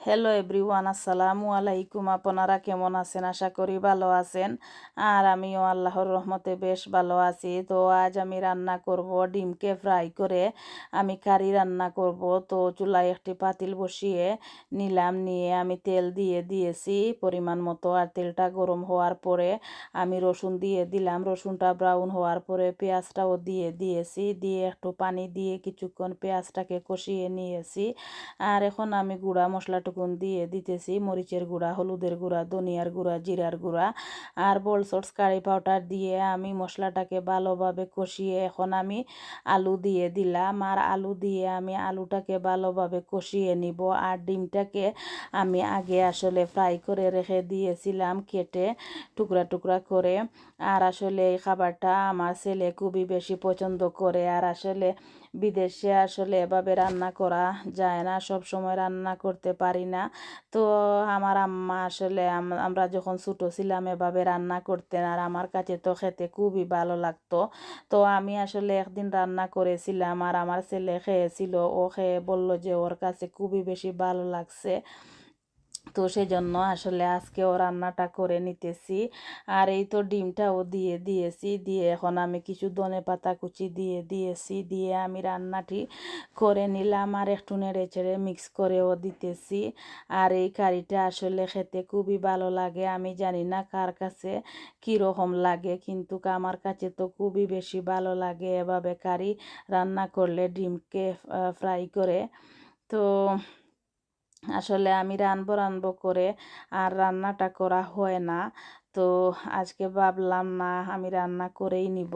Hello everyone আসসালামু আলাইকুম। আপনারা কেমন আছেন? আশা করি ভালো আছেন। আর আমিও আল্লাহর রহমতে বেশ ভালো আছি। তো আজ আমি রান্না করব ডিমকে ফ্রাই করে। আমি কারি রান্না করব। তো চুলায় একটি পাতিল বসিয়ে নিলাম। নিয়ে আমি তেল দিয়ে দিয়েছি পরিমাণ মতো। আর তেলটা গরম হওয়ার পরে আমি রসুন দিয়ে দিলাম। রসুনটা ব্রাউন হওয়ার পরে পেঁয়াজটাও দিয়ে দিয়েছি। দিয়ে একটু পানি দিয়ে কিছুক্ষণ পেঁয়াজটাকে কষিয়ে নিয়েছি। আর এখন আমি গুঁড়া মশলাটা টুকুন দিয়ে দিতেছি, মরিচের গুঁড়া, হলুদের গুঁড়া, ধনিয়ার গুঁড়া, জিরার গুঁড়া আর বলসটস কারি পাউডার দিয়ে আমি মশলাটাকে ভালোভাবে কষিয়ে এখন আমি আলু দিয়ে দিলাম আর আলু দিয়ে আমি আলুটাকে ভালোভাবে কষিয়ে নিব আর ডিমটাকে আমি আগে আসলে ফ্রাই করে রেখে দিয়েছিলাম কেটে টুকরা টুকরা করে আর আসলে এই খাবারটা আমার ছেলে খুবই বেশি পছন্দ করে আর আসলে বিদেশে আসলে এভাবে রান্না করা যায় না সব সময় রান্না করতে পারি না। তো আমার আম্মা আসলে আমরা যখন ছোটো ছিলাম এভাবে রান্না করতেন আর আমার কাছে তো খেতে খুবই ভালো লাগতো। তো আমি আসলে একদিন রান্না করেছিলাম আর আমার ছেলে খেয়েছিল। ও খেয়ে বলল যে ওর কাছে খুবই বেশি ভালো লাগছে। তো সেই জন্য আসলে আজকেও রান্নাটা করে নিতেছি। আর এই তো ডিমটাও দিয়ে দিয়েছি। দিয়ে এখন আমি কিছু ধনে পাতা কুচি দিয়ে দিয়েছি। দিয়ে আমি রান্নাটি করে নিলাম আর একটু নেড়ে চেড়ে মিক্স করেও দিতেছি। আর এই কারিটা আসলে খেতে খুবই ভালো লাগে। আমি জানি না কার কাছে কীরকম লাগে, কিন্তু আমার কাছে তো খুবই বেশি ভালো লাগে এভাবে কারি রান্না করলে ডিমকে ফ্রাই করে। তো আসলে আমি রানবো রানবো করে আর রান্নাটা করা হয় না। তো আজকে ভাবলাম না, আমি রান্না করেই নিব।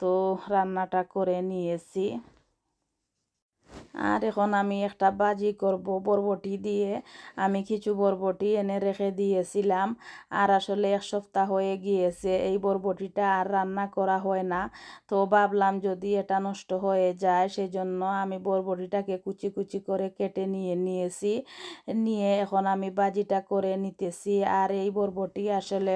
তো রান্নাটা করে নিয়েছি। আর এখন আমি একটা বাজি করব বরবটি দিয়ে। আমি কিছু বরবটি এনে রেখে দিয়েছিলাম আর আসলে এক সপ্তাহ হয়ে গিয়েছে, এই বরবটিটা আর রান্না করা হয় না। তো ভাবলাম যদি এটা নষ্ট হয়ে যায় সেজন্য আমি বরবটিটাকে কুচি কুচি করে কেটে নিয়ে নিয়েছি। নিয়ে এখন আমি বাজিটা করে নিতেছি আর এই বরবটি আসলে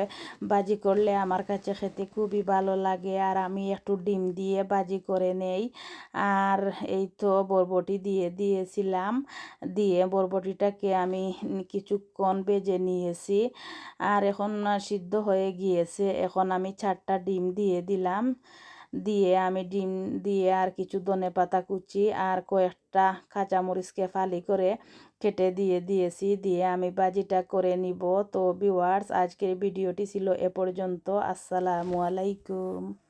বাজি করলে আমার কাছে খেতে খুবই ভালো লাগে আর আমি একটু ডিম দিয়ে বাজি করে নেই। আর এই তো বরবটি দিয়ে দিয়েছিলাম। দিয়ে বরবটিটাকে আমি কিছুক্ষণ বেজে নিয়েছি। আর এখন সিদ্ধ হয়ে গিয়েছে। এখন আমি চারটা ডিম দিয়ে দিলাম। দিয়ে আমি ডিম দিয়ে আর কিছু ধনে পাতা কুচি আর কয়েকটা কাঁচামরিচকে ফালি করে কেটে দিয়ে দিয়েছি। দিয়ে আমি বাজিটা করে নিব। তো ভিওয়ার্স আজকের ভিডিওটি ছিল এ পর্যন্ত। আসসালামু আলাইকুম।